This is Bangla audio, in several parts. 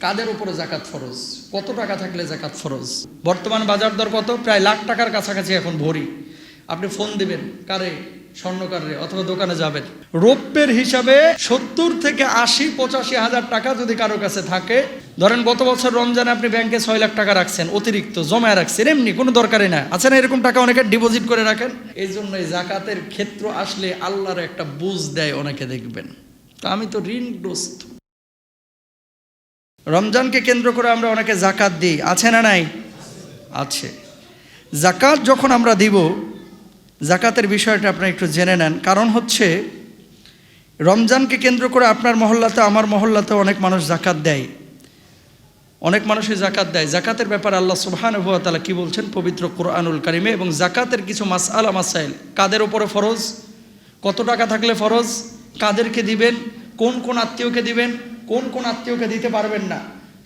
কাদের উপরে জাকাত ফরজ? কত টাকা থাকলে জাকাত ফরজ? বর্তমান বাজার দর কত? প্রায় লাখ টাকার কাছাকাছি এখন ভরি। আপনি ফোন দিবেন, কারে? স্বর্ণকারে অথবা দোকানে যাবেন। রৌপ্যের হিসাবে সত্তর থেকে আশি, পঁচাশি হাজার টাকা যদি কারও কাছে থাকে, ধরেন গত বছর রমজানে আপনি ব্যাংকে ছয় লাখ টাকা রাখছেন, অতিরিক্ত জমায় রাখছেন, এমনি কোনো দরকারই না আছে না, এরকম টাকা অনেকে ডিপোজিট করে রাখেন? এই জন্য এই জাকাতের ক্ষেত্র আসলে আল্লাহর একটা বুঝ দেয় অনেকে দেখবেন। তা আমি তো ঋণগ্রস্ত। রমজানকে কেন্দ্র করে আমরা অনেকে জাকাত দিই, আছে না নাই? আছে। জাকাত যখন আমরা দিব, জাকাতের বিষয়টা আপনারা একটু জেনে নেন। কারণ হচ্ছে, রমজানকে কেন্দ্র করে আপনার মহল্লাতে, আমার মহল্লাতে অনেক মানুষ জাকাত দেয়। অনেক মানুষই জাকাত দেয়। জাকাতের ব্যাপারে আল্লাহ সুবহান তালা কি বলছেন? পবিত্র কোরআনুল কারিমে এবং জাকাতের কিছু মাস আলা মাসাইল। কাদের ওপরে ফরজ? কত টাকা থাকলে ফরজ? কাদেরকে দিবেন? কোন কোন আত্মীয়কে দিবেন? কোন কোন আত্মীয়কে দিতে পারবেন না?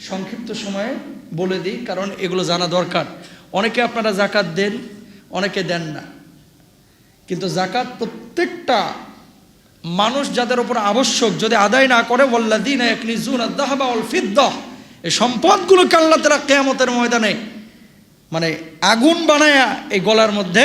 সংক্ষিপ্ত সময়ে বলে দিই, কারণ এগুলো জানা দরকার। অনেকে আপনারা জাকাত দেন, অনেকে দেন না। কিন্তু জাকাত প্রত্যেকটা মানুষ যাদের উপর আবশ্যক, যদি আদায় না করে ওল্লাদিন একনি জুন আদাহবা অল ফিদ্দাহ এই সম্পদগুলোকে আল্লাহ তারা কেয়ামতের ময়দানে মানে আগুন বানায়া এই গলার মধ্যে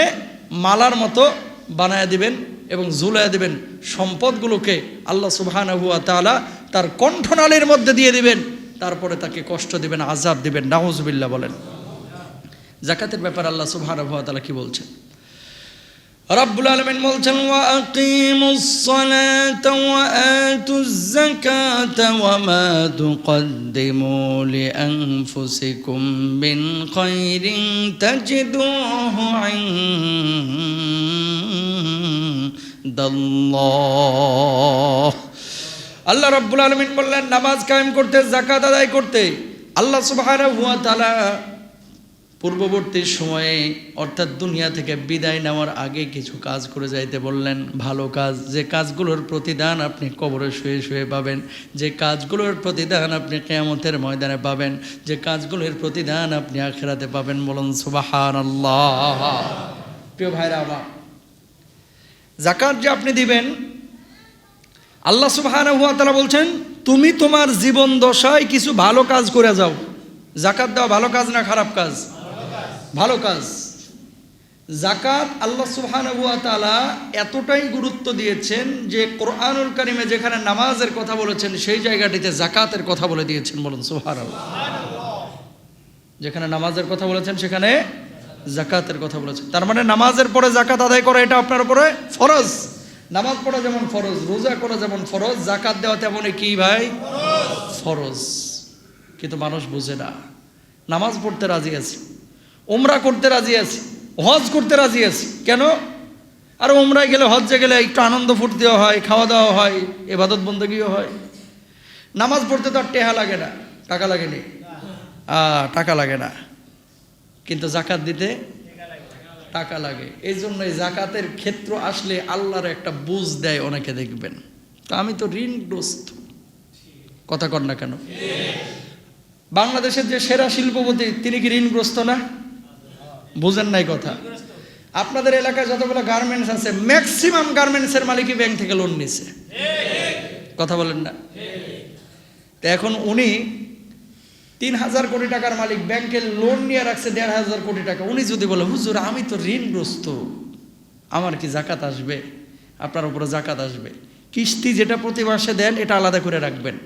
মালার মতো বানায়া দিবেন এবং ঝুলাইয়া দিবেন। সম্পদগুলোকে আল্লাহ সুবহান হুয়া তালা তার কণ্ঠনালীর মধ্যে দিয়ে দিবেন, তারপরে তাকে কষ্ট দিবেন আজাব দিবেন। নাউজবিল্লা বলেন। জাকাতের ব্যাপার আল্লাহ সুহার তালা কি বলছেন? রব্বুল আলমিন বলছেন, ওয়া আল্লাহ রব্বুল আলমিন বললেন, নামাজ কায়েম করতে জাকাত আদায় করতে। আল্লাহ সুবহানাহু হুয়া তালা পূর্ববর্তী সময়ে, অর্থাৎ দুনিয়া থেকে বিদায় নেওয়ার আগে কিছু কাজ করে যাইতে বললেন, ভালো কাজ। যে কাজগুলোর প্রতিদান আপনি কবরে শুয়ে শুয়ে পাবেন, যে কাজগুলোর প্রতিদান আপনি কেয়ামতের ময়দানে পাবেন, যে কাজগুলোর প্রতিদান আপনি আখেরাতে পাবেন বলুন সুবাহান আল্লাহ প্রিয় ভাইরা আমার জাকাত যে আপনি দিবেন আল্লাহ সুবহানাহু ওয়া তাআলা বলছেন, তুমি তোমার জীবন দশায় কিছু ভালো কাজ করে যাও। জাকাত দেওয়া ভালো কাজ না খারাপ কাজ? ভালো কাজ। জাকাত আল্লাহ সুবহানাহু ওয়া তাআলা এতটাই গুরুত্ব দিয়েছেন যে কোরআনুল কারিমে যেখানে নামাজের কথা বলেছেন, সেই জায়গাটিতে জাকাতের কথা বলে দিয়েছেন। বলুন, সুবহানাল্লাহ। যেখানে নামাজের কথা বলেছেন, সেখানে জাকাতের কথা বলেছেন। তার মানে নামাজের পরে জাকাত আদায় করা এটা আপনার উপরে ফরজ। নামাজ পড়া যেমন ফরজ রোজা করা যেমন ফরজ জাকাত দেওয়া তেমন কি ভাই? ফরজ। কিন্তু মানুষ বুঝে না। নামাজ পড়তে রাজি আছে ওমরা করতে রাজি আছি হজ করতে রাজি আছি। কেন? আর ওমরায় গেলে হজ্জে গেলে একটু আনন্দ ফুর্তিও হয় খাওয়া দাওয়া হয় এবাদত বন্দগীও হয়। নামাজ পড়তে তো আর টেহা লাগে না টাকা লাগে নি আহ, টাকা লাগে না। কিন্তু জাকাত দিতে টাকা লাগে। এই জন্য এই জাকাতের ক্ষেত্র আসলে আল্লাহর একটা বুঝ দেয় অনেকে দেখবেন। তা আমি তো ঋণগ্রস্ত। কথা কর না কেন? বাংলাদেশের যে সেরা শিল্পপতি, তিনি কি ঋণগ্রস্ত না? বুঝেন নাই কথা। আপনাদের এলাকায় যতগুলো গার্মেন্টস আছে ম্যাক্সিমাম গার্মেন্টসের মালিকই ব্যাংক থেকে লোন নিছে কথা বলেন না? তো এখন উনি তিন হাজার কোটি টাকার মালিক ব্যাংকে লোন নিয়ে রাখছে দেড় হাজার কোটি টাকা। উনি যদি বলে, হুজুর, আমি তো ঋণগ্রস্ত। আমার কি জাকাত আসবে? আপনার উপরে জাকাত আসবে। কিস্তি যেটা প্রতি মাসে দেন, এটা আলাদা করে রাখবেন।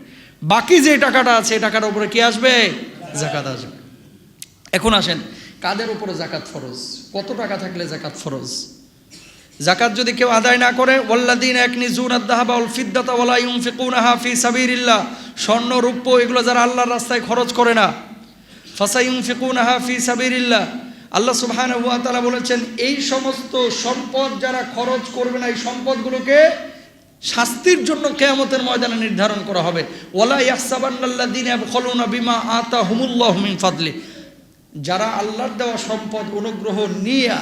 বাকি যে টাকাটা আছে টাকার উপরে কি আসবে? জাকাত আসবে। এখন আসেন, কাদের উপরে জাকাত ফরজ? কত টাকা থাকলে জাকাত ফরজ? জাকাত যদি কেউ আদায় না করে ওয়াল্লাদিন এক নিজুন আদাহাবা উল ফিদ্দাতা ওয়ালা ইউনফিকুনাহা ফি সাবিরিল্লাহ স্বর্ণ, রূপ্য, এগুলো যারা আল্লাহর রাস্তায় খরচ করে না। ফাসা ইউনফিকুনাহা ফি সাবিরিল্লাহ আল্লাহ সুবহানাহু ওয়া তাআলা বলেছেন, এই সমস্ত সম্পদ যারা খরচ করবে না, এই সম্পদগুলোকে শাস্তির জন্য কেয়ামতের ময়দানে নির্ধারণ করা হবে। ওয়ালা ইয়াহসাবান্নাল্লাযিনা ইয়াবখলুনা বিমা আতাহুমুল্লাহু মিন ফাদলি। যারা আল্লাহর দেওয়া সম্পদ অনুগ্রহ নিয়ে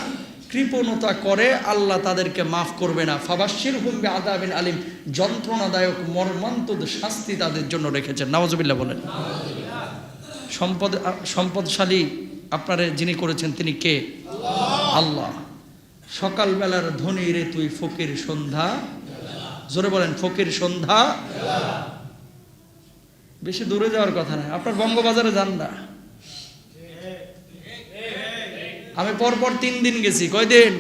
কৃপণতা করে, আল্লাহ তাদেরকে মাফ করবে না। ফাবাসির হুমবে আদাবিন আলিম, যন্ত্রণাদায়ক মর্মান্তদ শাস্তি তাদের জন্য রেখেছেন। নওয়াজবিল্লাহ বলেন। সম্পদ সম্পদশালী আপনারে যিনি করেছেন তিনি কে? আল্লাহ। সকালবেলার ধনী রে তুই ফকির সন্ধ্যা। জোরে বলেন, ফকির সন্ধ্যা। বেশি দূরে যাওয়ার কথা না। আপনার বঙ্গবাজারে যান না। আমি পরপর তিন দিন গেছি। কয়দিন?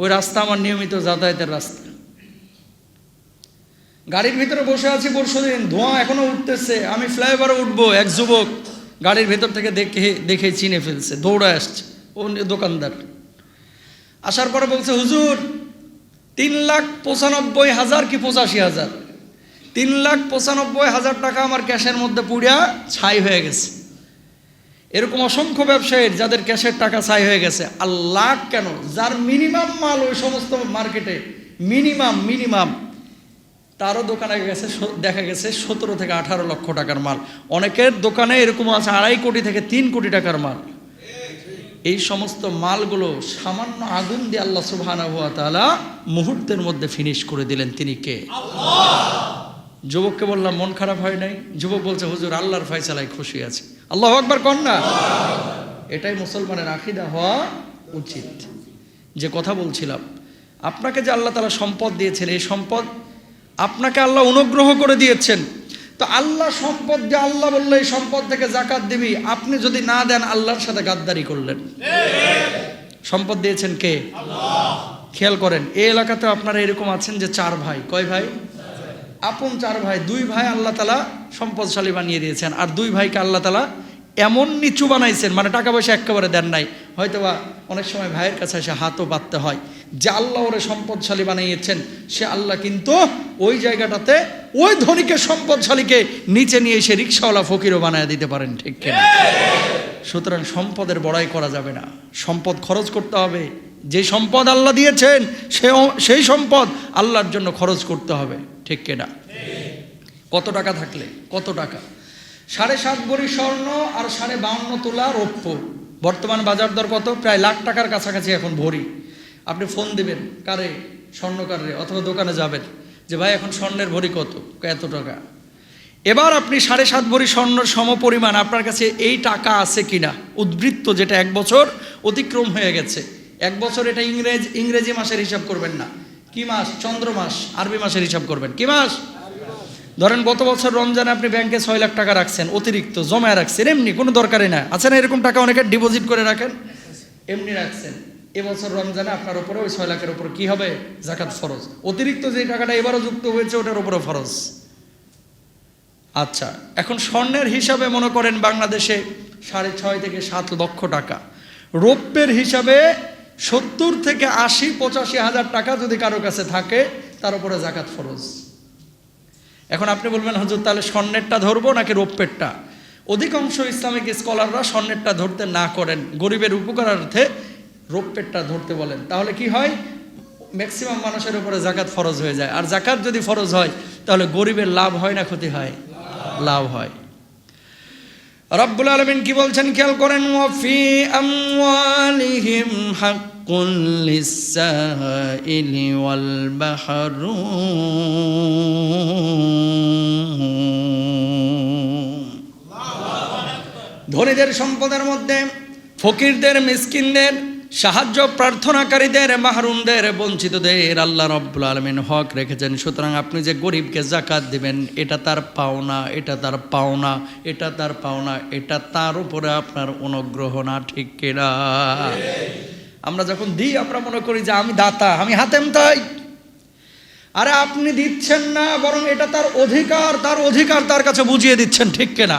ওই রাস্তা আমার নিয়মিত যাতায়াতের রাস্তা। গাড়ির ভিতরে বসে আছি পরশু দিন ধোঁয়া এখনও উঠতেছে। আমি ফ্লাইওভারে উঠবো, এক যুবক গাড়ির ভেতর থেকে দেখে দেখে চিনে ফেলছে দৌড়ে আসছে, ও দোকানদার। আসার পরে বলছে, হুজুর, তিন লাখ পঁচানব্বই হাজার কি পঁচাশি হাজার? তিন লাখ পঁচানব্বই হাজার টাকা আমার ক্যাশের মধ্যে পুড়িয়া ছাই হয়ে গেছে। এরকম অসংখ্য ব্যবসায়ীর যাদের ক্যাশের টাকা ছাই হয়ে গেছে। আর লাখ কেন? যার মিনিমাম মাল ওই সমস্ত মার্কেটে মিনিমাম মিনিমাম তারও দোকানে গেছে দেখা গেছে সতেরো থেকে আঠারো লক্ষ টাকার মাল। অনেকের দোকানে এরকম আছে আড়াই কোটি থেকে তিন কোটি টাকার মাল। এই সমস্ত মালগুলো সামান্য আগুন দিয়ে আল্লাহ সুবহানাহু ওয়া তাআলা মুহূর্তের মধ্যে ফিনিশ করে দিলেন। তিনি কে? যুবককে বললাম, মন খারাপ হয় নাই? যুবক বলছে, হুজুর, আল্লাহর ফয়সালায় খুশি আছে। আল্লাহ আকবার কর না? এটাই মুসলমানের আকিদা হওয়া উচিত। যে কথা বলছিলাম আপনাকে যে আল্লাহ তালা সম্পদ দিয়েছেন এই সম্পদ আপনাকে আল্লাহ অনুগ্রহ করে দিয়েছেন। তো আল্লাহ সম্পদ যে আল্লাহ বললে এই সম্পদ থেকে জাকাত দিবি। আপনি যদি না দেন আল্লাহর সাথে গাদ্দারি করলেন। সম্পদ দিয়েছেন কে? খেয়াল করেন এই এলাকাতে আপনারা এরকম আছেন যে চার ভাই। কয় ভাই? আপন চার ভাই, দুই ভাই আল্লাহ তালা সম্পদশালী বানিয়ে দিয়েছেন। আর দুই ভাইকে আল্লাহ তালা এমন নিচু বানাইছেন মানে টাকা পয়সা একেবারে দেন নাই। হয়তোবা অনেক সময় ভাইয়ের কাছে এসে হাতও বাঁধতে হয়। যে আল্লাহ ওরে সম্পদশালী বানিয়েছেন, সে আল্লাহ কিন্তু ওই জায়গাটাতে ওই ধনীকে সম্পদশালীকে নিচে নিয়ে এসে রিক্সাওয়ালা ফকিরও বানায় দিতে পারেন, ঠিক কিনা? সুতরাং সম্পদের বড়াই করা যাবে না। সম্পদ খরচ করতে হবে। যে সম্পদ আল্লাহ দিয়েছেন, সে সেই সম্পদ আল্লাহর জন্য খরচ করতে হবে। ঠিক কিনা? কত টাকা থাকলে? কত টাকা? সাড়ে সাত ভরি স্বর্ণ আর সাড়ে বাউন্ন তোলা রৌপ্য। বর্তমান বাজার দর কত? প্রায় লাখ টাকার কাছাকাছি এখন ভরি। আপনি ফোন দিবেন, কারে? স্বর্ণকারে অথবা দোকানে যাবেন, যে ভাই, এখন স্বর্ণের ভরি কত? এত টাকা? এবার আপনি সাড়ে সাত ভরি স্বর্ণ সম পরিমাণ আপনার কাছে এই টাকা আছে কিনা? উদ্বৃত্ত যেটা এক বছর অতিক্রম হয়ে গেছে। এক বছর এটা ইংরেজ, ইংরেজি মাসের হিসাব করবেন না। কি মাস? চন্দ্র মাস। আরবি মাসের হিসাব করবেন। কি মাস? ধরেন গত বছর রমজানে আপনি ব্যাংকে ছয় লাখ টাকা রাখছেন, অতিরিক্ত, জমায় রাখছেন, এমনি কোনো দরকারই না আছে না, এরকম টাকা অনেকে ডিপোজিট করে রাখেন? এমনি রাখছেন। এবছর রমজানে আপনার উপরে ওই ছয় লাখের উপর কি হবে? জাকাত ফরজ। অতিরিক্ত যে টাকাটা এবারও যুক্ত হয়েছে, ওটার উপরে ফরজ। আচ্ছা এখন স্বর্ণের হিসাবে মনে করেন বাংলাদেশে সাড়ে ছয় থেকে সাত লক্ষ টাকা। রৌপ্যের হিসাবে সত্তর থেকে আশি, পঁচাশি হাজার টাকা যদি কারও কাছে থাকে, তার উপরে জাকাত ফরজ। এখন আপনি বলবেন, হুজুর, তাহলে স্বর্ণেরটা ধরবো নাকি রৌপ্যেরটা? অধিকাংশ ইসলামিক স্কলাররা স্বর্ণেরটা ধরতে না করেন। গরিবের উপকারার্থে রৌপ্যেরটা ধরতে বলেন। তাহলে কি হয়? ম্যাক্সিমাম মানুষের উপরে জাকাত ফরজ হয়ে যায়। আর জাকাত যদি ফরজ হয়, তাহলে গরিবের লাভ হয় না, ক্ষতি হয়? লাভ হয়। রব্বুল আলমিন কি বলছেন? খেয়াল করেন ওয়াফি আমওয়ালিহিম ধনীদের সম্পদের মধ্যে ফকিরদের মিসকিনদের সাহায্য প্রার্থনাকারীদের, মাহরুমদের, বঞ্চিতদের আল্লাহ রব্বুল আলমিন হক রেখেছেন। সুতরাং আপনি যে গরিবকে জাকাত দিবেন, এটা তার পাওনা, এটা তার পাওনা, এটা তার পাওনা, এটা তার উপরে আপনার অনুগ্রহ না, ঠিক কিনা আমরা যখন দিই, আমরা মনে করি যে আমি দাতা, আমি হাতেম তাই। আরে আপনি দিচ্ছেন না, বরং এটা তার অধিকার তার অধিকার তার কাছে বুঝিয়ে দিচ্ছেন, ঠিক কিনা